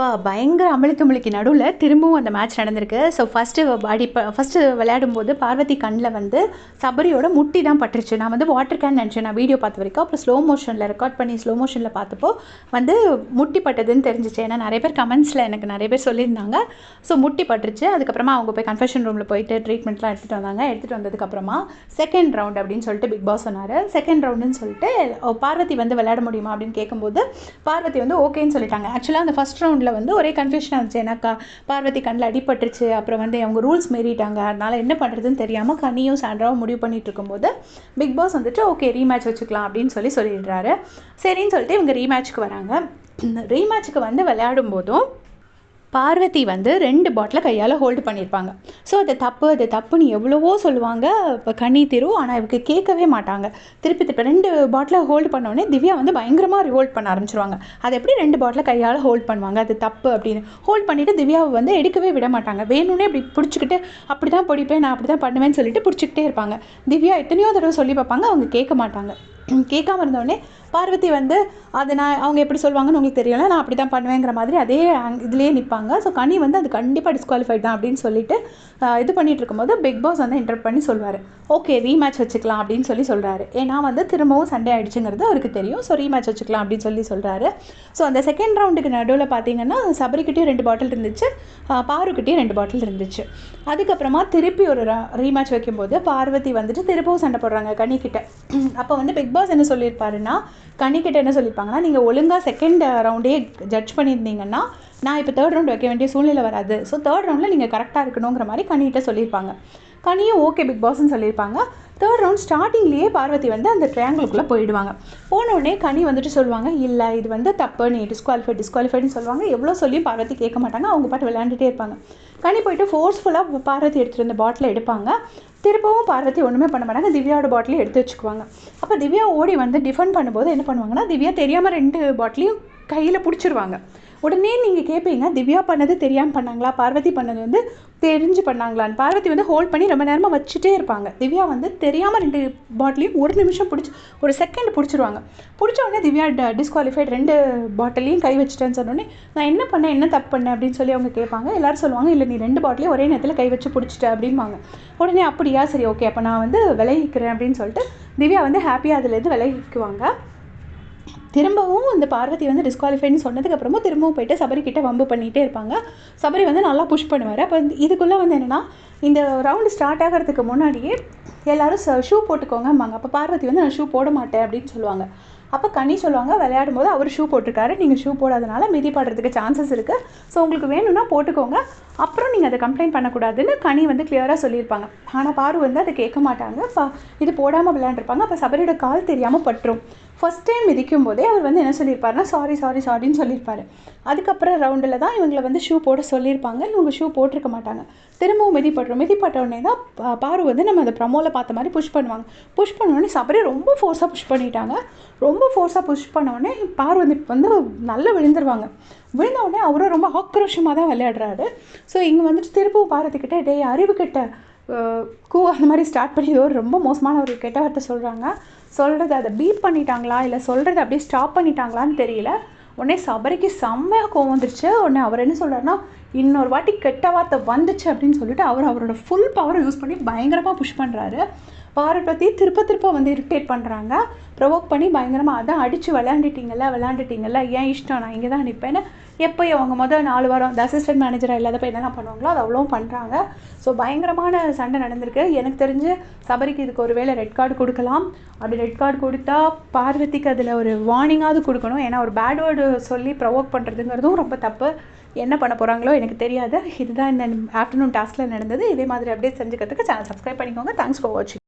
இப்போ பயங்கர அமளிக்கு அமளிக்கு நடுவில் திரும்பவும் அந்த மேட்ச் நடந்திருக்கு. ஸோ ஃபஸ்ட்டு அடி ஃபஸ்ட்டு விளையாடும்போது பார்வதி கண்ணில் வந்து சபரியோட முட்டி தான் பட்டுருச்சு. நான் வந்து வாட்டர் கேன் நினச்சேன். நான் வீடியோ பார்த்த வரைக்கும். அப்புறம் ஸ்லோ மோஷனில் ரெக்கார்ட் பண்ணி ஸ்லோ மோஷனில் பார்த்தப்போ வந்து முட்டி பட்டதுன்னு தெரிஞ்சிச்சு. ஏன்னா நிறைய பேர் கமெண்ட்ஸில் எனக்கு நிறைய பேர் சொல்லியிருந்தாங்க. ஸோ முட்டி பட்டுருச்சு. அதுக்கப்புறமா அவங்க போய் கன்ஃபெஷன் ரூமில் போயிட்டு ட்ரீட்மெண்ட்லாம் எடுத்துகிட்டு வந்தாங்க. எடுத்துகிட்டு வந்ததுக்கப்புறமா செகண்ட் ரவுண்ட் அப்படின்னு சொல்லிட்டு பிக் பாஸ் சொன்னார். செகண்ட் ரவுண்டுன்னு சொல்லிட்டு ஓ, பார்வதி வந்து விளையாட முடியுமா அப்படின்னு கேட்கும்போது பார்வதி வந்து ஓகேன்னு சொல்லிட்டாங்க. ஆக்சுவலாக அந்த ஃபஸ்ட் ரவுண்டில் வந்து ஒரே கன்ஃபியூஷனாக இருந்துச்சு. ஏன்னாக்கா பார்வதி கண்ணில் அடிபட்டுருச்சு. அப்புறம் வந்து அவங்க ரூல்ஸ் மீறிட்டாங்க. அதனால் என்ன பண்ணுறதுன்னு தெரியாமல் கனியும் சாண்ட்ராவும் முடிவு பண்ணிட்டு இருக்கும்போது பிக் பாஸ் வந்துட்டு ஓகே ரீமேட்ச் வச்சுக்கலாம் அப்படின்னு சொல்லி சொல்லிடுறாரு. சரின்னு சொல்லிட்டு இவங்க ரீமேட்ச்க்கு வராங்க. ரீமேட்ச்க்கு வந்து விளையாடும் போதும் பார்வதி வந்து ரெண்டு பாட்டிலை கையால் ஹோல்டு பண்ணியிருப்பாங்க. ஸோ அது தப்பு அது தப்புன்னு எவ்வளவோ சொல்லுவாங்க. இப்போ கண்ணி திரு ஆனால் இவருக்கு கேட்கவே மாட்டாங்க. திருப்பி திருப்பி ரெண்டு பாட்டிலை ஹோல்டு பண்ணோடனே திவ்யா வந்து பயங்கரமாக ரிவோல்ட் பண்ண ஆரம்பிச்சிருவாங்க. அது எப்படி ரெண்டு பாட்டிலை கையால் ஹோல்ட் பண்ணுவாங்க? அது தப்பு அப்படின்னு. ஹோல்ட் பண்ணிவிட்டு திவ்யாவை வந்து எடுக்கவே விட மாட்டாங்க. வேணும்னே இப்படி பிடிச்சிக்கிட்டு அப்படி தான் பிடிப்பேன் நான் அப்படி தான் பண்ணுவேன்னு சொல்லிட்டு பிடிச்சிக்கிட்டே இருப்பாங்க. திவ்யா எத்தனையோ தடவை சொல்லி பார்ப்பாங்க அவங்க கேட்க மாட்டாங்க. கேட்காம இருந்தோடனே பார்வதி வந்து அது நான் அவங்க எப்படி சொல்லுவாங்கன்னு உங்களுக்கு தெரியல நான் அப்படி தான் பண்ணுவேங்கிற மாதிரி அதே இதுலேயே நிற்பாங்க ஸோ கனி வந்து அது கண்டிப்பாக டிஸ்குவாலிஃபைட் தான் அப்படின்னு சொல்லிட்டு இது பண்ணிட்டு இருக்கும்போது பிக் பாஸ் வந்து என்டர் பண்ணி சொல்வார். ஓகே ரீமேட்ச் வச்சுக்கலாம் அப்படின்னு சொல்லி சொல்கிறாரு ஏன்னா வந்து திரும்பவும் சண்டே ஆகிடுச்சுங்கிறது அவருக்கு தெரியும். ஸோ ரீமேட்ச் வச்சுக்கலாம் அப்படின்னு சொல்லி சொல்கிறாரு ஸோ அந்த செகண்ட் ரவுண்டுக்கு நடுவில் பார்த்தீங்கன்னா சபரிக்கிட்டேயும் ரெண்டு பாட்டில் இருந்துச்சு. பாருக்கிட்டையும் பாருக்கிட்டேயும் ரெண்டு பாட்டில் இருந்துச்சு. அதுக்கப்புறமா திருப்பி ஒரு ரீமேட்ச் வைக்கும்போது பார்வதி வந்துட்டு திரும்பவும் சண்டை போடுறாங்க கனிக்கிட்ட அப்போ வந்து பிக் பாஸ் என்ன சொல்லியிருப்பாருன்னா கனிக்கிட்ட என்ன சொல்லியிருப்பாங்கன்னா நீங்கள் ஒழுங்காக செகண்ட் ரவுண்டே ஜட்ஜ் பண்ணியிருந்தீங்கன்னா நான் இப்போ தேர்ட் ரவுண்ட் வைக்க வேண்டிய சூழ்நிலை வராது. ஸோ தேர்ட் ரவுண்டில் நீங்கள் கரெக்டாக இருக்கணுங்கிற மாதிரி கனிகிட்ட சொல்லியிருப்பாங்க கனியும் ஓகே பிக் பாஸ்ன்னு சொல்லியிருப்பாங்க. தேர்ட் ரவுண்ட் ஸ்டார்டிங்லேயே பார்வதி வந்து அந்த ட்ரையாங்கிளுக்குள்ளே போயிடுவாங்க. போனோடனே கனி வந்துட்டு சொல்லுவாங்க இல்லை இது வந்து தப்பு நீ டிஸ்குவாலிஃபை டிஸ்குவாலிஃபைடுன்னு சொல்லுவாங்க. எவ்வளோ சொல்லியும் பார்வதி கேட்க மாட்டாங்க அவங்க பாட்டு விளையாண்டுட்டே இருப்பாங்க. கனி போயிட்டு ஃபோர்ஸ்ஃபுல்லாக பார்வதி எடுத்துகிட்டு வந்த பாட்டில் எடுப்பாங்க. திருப்பவும் பார்வதி ஒன்றுமே பண்ண மாட்டாங்க திவ்யாவோட பாட்டிலையும் எடுத்து வச்சுக்குவாங்க. அப்போ திவ்யா ஓடி வந்து டிஃபெண்ட் பண்ணும்போது என்ன பண்ணுவாங்கன்னா திவ்யா தெரியாமல் ரெண்டு பாட்டிலையும் கையில் பிடிச்சிருவாங்க. உடனே நீங்கள் கேட்பீங்க திவ்யா பண்ணது தெரியாமல் பண்ணாங்களா? பார்வதி பண்ணது வந்து தெரிஞ்சு பண்ணாங்களான்னு. பார்வதி வந்து ஹோல்ட் பண்ணி ரொம்ப நேரமாக வச்சுட்டே இருப்பாங்க. திவ்யா வந்து தெரியாமல் ரெண்டு பாட்டிலையும் ஒரு நிமிஷம் பிடிச்சி ஒரு செகண்ட் பிடிச்சிருவாங்க. பிடிச்ச உடனே திவ்யா டிஸ்குவாலிஃபைட் ரெண்டு பாட்டிலையும் கை வச்சுட்டேன்னு சொன்னோடனே நான் என்ன பண்ணேன் என்ன தப்பு பண்ணேன் அப்படின்னு சொல்லி அவங்க கேட்பாங்க. எல்லாரும் சொல்லுவாங்க இல்லை நீ ரெண்டு பாட்டிலையும் ஒரே நேரத்தில் கை வச்சு பிடிச்சிட்ட அப்படிம்பாங்க உடனே அப்படியா சரி ஓகே அப்போ நான் வந்து விலகிக்கிறேன் அப்படின்னு சொல்லிட்டு திவ்யா வந்து ஹாப்பியாக அதுலேருந்து விலகிக்குவாங்க திரும்பவும் இந்த பார்வதி வந்து டிஸ்குவாலிஃபைன்னு சொன்னதுக்கப்புறமும் திரும்பவும் போயிட்டு சபரி கிட்ட வம்பு பண்ணிகிட்டே இருப்பாங்க. சபரி வந்து நல்லா புஷ் பண்ணுவார். அப்போ இதுக்குள்ளே வந்து என்னென்னா இந்த ரவுண்டு ஸ்டார்ட் ஆகிறதுக்கு முன்னாடியே எல்லாரும் ஷூ போட்டுக்கோங்கம்பாங்க. அப்போ பார்வதி வந்து நான் ஷூ போட மாட்டேன் அப்படின்னு சொல்லுவாங்க. அப்போ கனி சொல்லுவாங்க விளையாடும் போது அவர் ஷூ போட்டிருக்காரு. நீங்கள் ஷூ போடாதனால மிதி பாடுறதுக்கு சான்சஸ் இருக்குது ஸோ உங்களுக்கு வேணும்னா போட்டுக்கோங்க. அப்புறம் நீங்கள் அதை கம்ப்ளைண்ட் பண்ணக்கூடாதுன்னு கனி வந்து கிளியராக சொல்லியிருப்பாங்க. ஆனால் பாரு வந்து அதை கேட்க மாட்டாங்க. ஃப- இது போடாமல் விளையாண்டுருப்பாங்க. அப்போ சபரியோட கால் தெரியாமல் பட்டுரும். ஃபஸ்ட் டைம் மிதிக்கும் போதே அவர் வந்து என்ன சொல்லியிருப்பாருன்னா சாரி சாரி சாரின்னு சொல்லியிருப்பாரு. அதுக்கப்புறம் ரவுண்டில் தான் இவங்களை வந்து ஷூ போட சொல்லியிருப்பாங்க. இவங்க ஷூ போட்டிருக்க மாட்டாங்க. திரும்பவும் மிதிப்பட்டுரும். மிதிப்பட்ட உடனே தான் பாரு வந்து நம்ம அந்த ப்ரமோவில் பார்த்த மாதிரி புஷ் பண்ணுவாங்க. புஷ் பண்ண உடனே சபரி ரொம்ப ஃபோர்ஸாக புஷ் பண்ணிட்டாங்க. ரொம்ப ஃபோர்ஸாக புஷ் பண்ணோடனே பாரு வந்து வந்து நல்லா விழுந்துருவாங்க. விழுந்த உடனே அவரும் ரொம்ப ஆக்ரோஷமாக தான் விளையாடுறாரு. ஸோ இங்கே வந்துட்டு திரும்பவும் பாரதிக்கிட்ட டேய் அறிவு கிட்ட கூ அந்த மாதிரி ஸ்டார்ட் பண்ணி ஒரு ரொம்ப மோசமான ஒரு கெட்ட வார்த்தை சொல்கிறாங்க சொல்கிறது அதை பீப் பண்ணிட்டாங்களா? இல்லை சொல்கிறது அப்படியே ஸ்டாப் பண்ணிட்டாங்களான்னு தெரியல. உடனே சபரிக்கு செம்மையாக கோவம் வந்துருச்சு. உடனே அவர் என்ன சொல்கிறாருன்னா இன்னொரு வாட்டி கெட்ட வார்த்தை வந்துச்சு அப்படின்னு சொல்லிட்டு அவர் அவரோட ஃபுல் பவரை யூஸ் பண்ணி பயங்கரமாக புஷ் பண்ணுறாரு பார்வதி திருப்ப திருப்ப வந்து இரிட்டேட் பண்ணுறாங்க ப்ரொவோக் பண்ணி பயங்கரமாக அதான் அடித்து விளையாண்டுட்டீங்கல்ல விளையாண்டுட்டீங்கல்ல ஏன் இஷ்டம்? நான் இங்கே தான் நிற்பேன்னு எப்போ அவங்க முதல் நாலு வாரம் அந்த அசிஸ்டன்ட் மேனேஜராக இல்லாதப்போ என்னென்ன பண்ணுவாங்களோ அது அவ்வளோவும் பண்ணுறாங்க ஸோ பயங்கரமான சண்டை நடந்திருக்கு. எனக்கு தெரிஞ்சு சபரிக்கு இதுக்கு ஒரு வேளை ரெட் கார்டு கொடுக்கலாம். அப்படி ரெட் கார்டு கொடுத்தா பார்வதிக்கு அதில் ஒரு வார்னிங்காவது கொடுக்கணும். ஏன்னா ஒரு பேட் வேர்டு சொல்லி ப்ரொவோக் பண்ணுறதுங்கிறதும் ரொம்ப தப்பு. என்ன பண்ண போகிறாங்களோ எனக்கு தெரியாது. இதுதான் இந்த ஆஃப்டர்நூன் டாஸ்கில் நடந்தது. இதே மாதிரி அப்டேட் செஞ்சுக்கிறதுக்கு சேனல் சப்ஸ்கிரைப் பண்ணிக்கோங்க. தேங்க்ஸ் ஃபார் வாட்சிங்